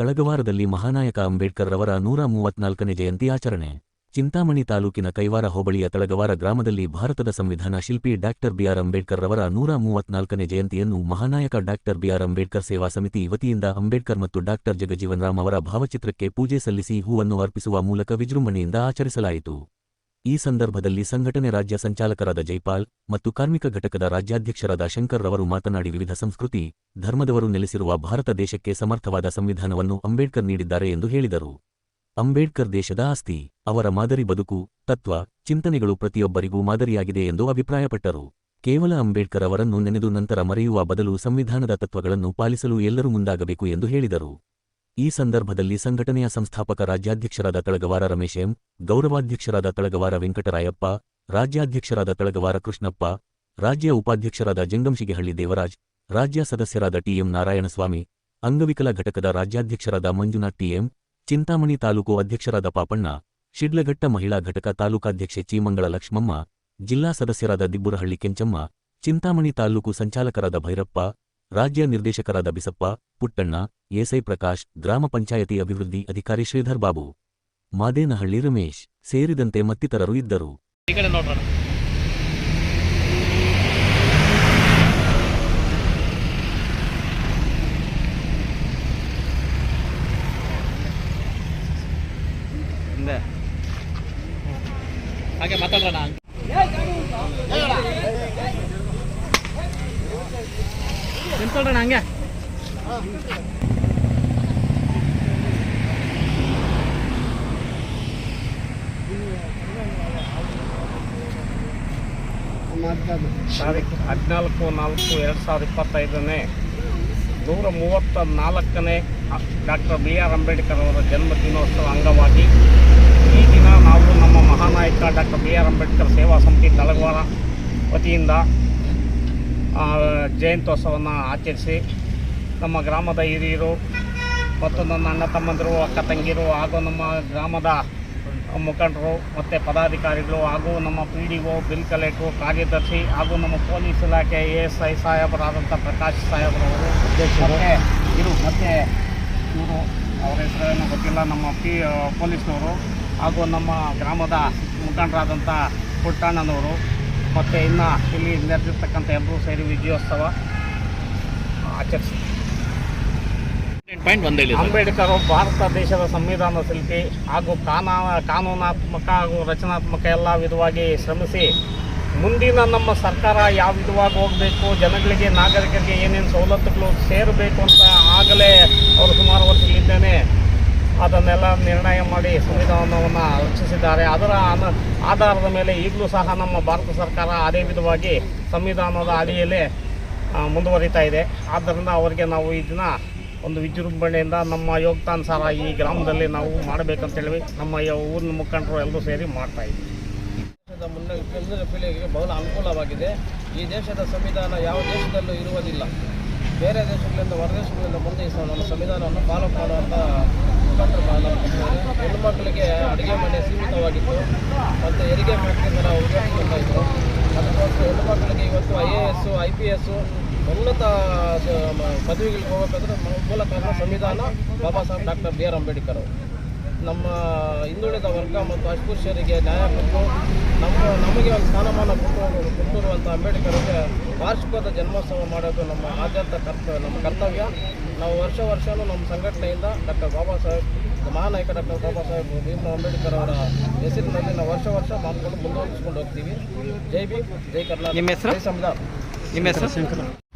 ತಳಗವಾರದಲ್ಲಿ ಮಹಾನಾಯಕ ಅಂಬೇಡ್ಕರ್ ರವರ ನೂರ ಮೂವತ್ನಾಲ್ಕನೇ ಜಯಂತಿ ಆಚರಣೆ. ಚಿಂತಾಮಣಿ ತಾಲೂಕಿನ ಕೈವಾರ ಹೋಬಳಿಯ ತಳಗವಾರ ಗ್ರಾಮದಲ್ಲಿ ಭಾರತದ ಸಂವಿಧಾನ ಶಿಲ್ಪಿ ಡಾಕ್ಟರ್ ಬಿಆರ್ ಅಂಬೇಡ್ಕರ್ ರವರ ನೂರ ಮೂವತ್ನಾಲ್ಕನೇ ಜಯಂತಿಯನ್ನು ಮಹಾನಾಯಕ ಡಾಕ್ಟರ್ ಬಿಆರ್ ಅಂಬೇಡ್ಕರ್ ಸೇವಾ ಸಮಿತಿ ವತಿಯಿಂದ ಅಂಬೇಡ್ಕರ್ ಮತ್ತು ಡಾಕ್ಟರ್ ಜಗಜೀವನ್ ರಾಮ್ ಅವರ ಭಾವಚಿತ್ರಕ್ಕೆ ಪೂಜೆ ಸಲ್ಲಿಸಿ ಹೂವನ್ನು ಅರ್ಪಿಸುವ ಮೂಲಕ ವಿಜೃಂಭಣೆಯಿಂದ ಆಚರಿಸಲಾಯಿತು. ಈ ಸಂದರ್ಭದಲ್ಲಿ ಸಂಘಟನೆ ರಾಜ್ಯ ಸಂಚಾಲಕರಾದ ಜೈಪಾಲ್ ಮತ್ತು ಕಾರ್ಮಿಕ ಘಟಕದ ರಾಜ್ಯಾಧ್ಯಕ್ಷರಾದ ಶಂಕರ್ ರವರು ಮಾತನಾಡಿ ವಿವಿಧ ಸಂಸ್ಕೃತಿ, ಧರ್ಮದವರು ನೆಲೆಸಿರುವ ಭಾರತ ದೇಶಕ್ಕೆ ಸಮರ್ಥವಾದ ಸಂವಿಧಾನವನ್ನು ಅಂಬೇಡ್ಕರ್ ನೀಡಿದ್ದಾರೆ ಎಂದು ಹೇಳಿದರು. ಅಂಬೇಡ್ಕರ್ ದೇಶದ ಆಸ್ತಿ, ಅವರ ಮಾದರಿ ಬದುಕು, ತತ್ವ, ಚಿಂತನೆಗಳು ಪ್ರತಿಯೊಬ್ಬರಿಗೂ ಮಾದರಿಯಾಗಿದೆ ಎಂದು ಅಭಿಪ್ರಾಯಪಟ್ಟರು. ಕೇವಲ ಅಂಬೇಡ್ಕರ್ ಅವರನ್ನು ನೆನೆದು ನಂತರ ಮರೆಯುವ ಬದಲು ಸಂವಿಧಾನದ ತತ್ವಗಳನ್ನು ಪಾಲಿಸಲು ಎಲ್ಲರೂ ಮುಂದಾಗಬೇಕು ಎಂದು ಹೇಳಿದರು. ಈ ಸಂದರ್ಭದಲ್ಲಿ ಸಂಘಟನೆಯ ಸಂಸ್ಥಾಪಕ ರಾಜ್ಯಾಧ್ಯಕ್ಷರಾದ ತಳಗವಾರ ರಮೇಶ್ ಎಂ, ಗೌರವಾಧ್ಯಕ್ಷರಾದ ತಳಗವಾರ ವೆಂಕಟರಾಯಪ್ಪ, ರಾಜ್ಯಾಧ್ಯಕ್ಷರಾದ ತಳಗವಾರ ಕೃಷ್ಣಪ್ಪ, ರಾಜ್ಯ ಉಪಾಧ್ಯಕ್ಷರಾದ ಜಂಗಂಶಿಗೆಹಳ್ಳಿ ದೇವರಾಜ್, ರಾಜ್ಯ ಸದಸ್ಯರಾದ ಟಿಎಂ ನಾರಾಯಣಸ್ವಾಮಿ, ಅಂಗವಿಕಲ ಘಟಕದ ರಾಜ್ಯಾಧ್ಯಕ್ಷರಾದ ಮಂಜುನಾಥ್ ಟಿಎಂ ಚಿಂತಾಮಣಿ ತಾಲೂಕು ಅಧ್ಯಕ್ಷರಾದ ಪಾಪಣ್ಣ, ಶಿಡ್ಲಘಟ್ಟ ಮಹಿಳಾ ಘಟಕ ತಾಲೂಕಾಧ್ಯಕ್ಷೆ ಚೀಮಂಗಳ ಲಕ್ಷ್ಮಮ್ಮ, ಜಿಲ್ಲಾ ಸದಸ್ಯರಾದ ದಿಬ್ಬುರಹಳ್ಳಿ ಕೆಂಚಮ್ಮ, ಚಿಂತಾಮಣಿ ತಾಲೂಕು ಸಂಚಾಲಕರಾದ ಭೈರಪ್ಪ ರಾಜ್ಯ ನಿರ್ದೇಶಕರಾದ ಬಿಸಪ್ಪ, ಪುಟ್ಟಣ್ಣ, ಎಸ್ಐ ಪ್ರಕಾಶ್, ಗ್ರಾಮ ಪಂಚಾಯತಿ ಅಭಿವೃದ್ಧಿ ಅಧಿಕಾರಿ ಶ್ರೀಧರ್ ಬಾಬು, ಮಾದೇನಹಳ್ಳಿ ರಮೇಶ್ ಸೇರಿದಂತೆ ಮತ್ತಿತರರು ಇದ್ದರು. ಹಾಗೆ ಮಾತಾಡೋಣ ನಿಂತ್ಕೊಳ್ಳೋಣ ಹಂಗೆ ಹದಿನಾಲ್ಕು, ನಾಲ್ಕು, ಎರಡು ಸಾವಿರದ ಇಪ್ಪತ್ತೈದನೇ, ನೂರ ಮೂವತ್ತ ನಾಲ್ಕನೇ ಡಾಕ್ಟರ್ ಬಿ ಆರ್ ಅಂಬೇಡ್ಕರ್ ಅವರ ಜನ್ಮ ದಿನೋತ್ಸವ ಅಂಗವಾಗಿ ಈ ದಿನ ನಾವು ನಮ್ಮ ಮಹಾನಾಯಕ doctor B R Ambedkar Seva Samiti Talagavara ವತಿಯಿಂದ ಜಯಂತ್ಯೋತ್ಸವವನ್ನು ಆಚರಿಸಿ ನಮ್ಮ ಗ್ರಾಮದ ಹಿರಿಯರು ಮತ್ತು ನನ್ನ ಅಣ್ಣ ತಮ್ಮಂದಿರು ಅಕ್ಕ ತಂಗಿರು ಹಾಗೂ ನಮ್ಮ ಗ್ರಾಮದ ಮುಖಂಡರು ಮತ್ತು ಪದಾಧಿಕಾರಿಗಳು ಹಾಗೂ ನಮ್ಮ P D O bill collector ಕಾರ್ಯದರ್ಶಿ ಹಾಗೂ ನಮ್ಮ ಪೊಲೀಸ್ ಇಲಾಖೆ ಎ ಎಸ್ ಐ ಸಾಹೇಬರಾದಂಥ ಪ್ರಕಾಶ್ ಸಾಹೇಬ್ರವರು ಇರು ಮತ್ತು ಇವರು ಅವರ ಹೆಸರೇನು ಗೊತ್ತಿಲ್ಲ ನಮ್ಮ ಪಿ ಪೊಲೀಸ್ನವರು ಹಾಗೂ ನಮ್ಮ ಗ್ರಾಮದ ಮುಖಂಡರಾದಂಥ ಪುಟ್ಟಣ್ಣನವರು. ಮತ್ತು ಇನ್ನು ಇಲ್ಲಿ ನೆರೆದಿರ್ತಕ್ಕಂಥ ಎಲ್ಲರೂ ಸೇರಿ ವಿಜಯೋತ್ಸವ. ಆಚರಿಸಿ. ಅಂಬೇಡ್ಕರ್ ಭಾರತ ದೇಶದ ಸಂವಿಧಾನ ಶಿಲ್ಪಿ ಹಾಗೂ ಕಾನಾ ಕಾನೂನಾತ್ಮಕ ಹಾಗೂ ರಚನಾತ್ಮಕ ಎಲ್ಲ ವಿಧವಾಗಿ ಶ್ರಮಿಸಿ ಮುಂದಿನ ನಮ್ಮ ಸರ್ಕಾರ ಯಾವ ವಿಧವಾಗಿ ಹೋಗಬೇಕು ಜನಗಳಿಗೆ ನಾಗರಿಕರಿಗೆ ಏನೇನು ಸವಲತ್ತುಗಳು ಸೇರಬೇಕು ಅಂತ ಆಗಲೇ ಅವರು ಸುಮಾರು ವರ್ಷಗಳಿಂದನೇ ಅದನ್ನೆಲ್ಲ ನಿರ್ಣಯ ಮಾಡಿ ಸಂವಿಧಾನವನ್ನು ರಕ್ಷಿಸಿದ್ದಾರೆ. ಅದರ ಆಧಾರದ ಮೇಲೆ ಈಗಲೂ ಸಹ ನಮ್ಮ ಭಾರತ ಸರ್ಕಾರ ಅದೇ ವಿಧವಾಗಿ ಸಂವಿಧಾನದ ಅಡಿಯಲ್ಲೇ ಮುಂದುವರಿತಾ ಇದೆ. ಆದ್ದರಿಂದ ಅವರಿಗೆ ನಾವು ಈ ದಿನ ಒಂದು ವಿಜೃಂಭಣೆಯಿಂದ ನಮ್ಮ ಯೋಗ್ತಾನುಸಾರ ಈ ಗ್ರಾಮದಲ್ಲಿ ನಾವು ಮಾಡಬೇಕಂತೇಳಿ ನಮ್ಮ ಊರಿನ ಮುಖಂಡರು ಎಲ್ಲರೂ ಸೇರಿ ಮಾಡ್ತಾ ಇದ್ದೀವಿ. ಮುನ್ನ ಮುಂದಿನ ಪೀಳಿಗೆಗೆ ಬಹಳ ಅನುಕೂಲವಾಗಿದೆ. ಈ ದೇಶದ ಸಂವಿಧಾನ ಯಾವ ದೇಶದಲ್ಲೂ ಇರುವುದಿಲ್ಲ. ಬೇರೆ ದೇಶಗಳಿಂದ ಹೊರದೇಶಗಳಿಂದ ಮುಂದೆ ನಮ್ಮ ಸಂವಿಧಾನವನ್ನು ಫಾಲೋ ಮಾಡುವಂಥ. ಮಕ್ಕಳಿಗೆ ಅಡುಗೆ ಮನೆ ಸೀಮಿತವಾಗಿತ್ತು. ಮತ್ತು ಹೆರಿಗೆ ಫ್ಯಾಕ್ಟ್ರಿಗಳ ನಾವು ಇದ್ರು ಅದಕ್ಕೋಸ್ಕರ ಹೆಣ್ಣು ಮಕ್ಕಳಿಗೆ ಇವತ್ತು I A S I P S ಉನ್ನತ ಪದವಿಗಳಿಗೆ ಹೋಗಬೇಕಾದ್ರೆ ಮೂಲ ಕಾರಣ ಸಂವಿಧಾನ, Baba Saheb doctor B R Ambedkar ಅವರು. ನಮ್ಮ ಹಿಂದುಳಿದ ವರ್ಗ ಮತ್ತು ಅಸ್ಪೃಶ್ಯರಿಗೆ ನ್ಯಾಯ ಕೊಟ್ಟು, ನಮ್ಮ, ನಮಗೆ ಒಂದು ಸ್ಥಾನಮಾನ ಕೊಟ್ಟು, ಕೊಟ್ಟಿರುವಂಥ ಅಂಬೇಡ್ಕರ್ಗೆ ವಾರ್ಷಿಕವಾದ ಜನ್ಮೋತ್ಸವ ಮಾಡೋದು ನಮ್ಮ ಆದ್ಯಂತ ಕರ್ತವ್ಯ, ನಮ್ಮ ಕರ್ತವ್ಯ. ನಾವು ವರ್ಷ ವರ್ಷವೂ ನಮ್ಮ ಸಂಘಟನೆಯಿಂದ ಡಾಕ್ಟರ್ ಬಾಬಾ ಸಾಹೇಬ್ ಮಹಾನಾಯಕ ಡಾಕ್ಟರ್ ಬಾಬಾ ಸಾಹೇಬ್ ಭೀಮರಾವ್ ಅಂಬೇಡ್ಕರ್ ಅವರ ಹೆಸರಿನಲ್ಲಿ ನಾವು ವರ್ಷ ವರ್ಷ ಮಾತುಗಳು ಮುಂದುವರಿಸ್ಕೊಂಡು ಹೋಗ್ತೀವಿ. ಜೈ ಭೀಮ್ ಜೈ ಕರ್ನಾಟಕ ನಿಮ್ಮ ಹೆಸರು? ಜೈ ಸಂವಿಧಾನ. ನಿಮ್ಮ ಹೆಸರು?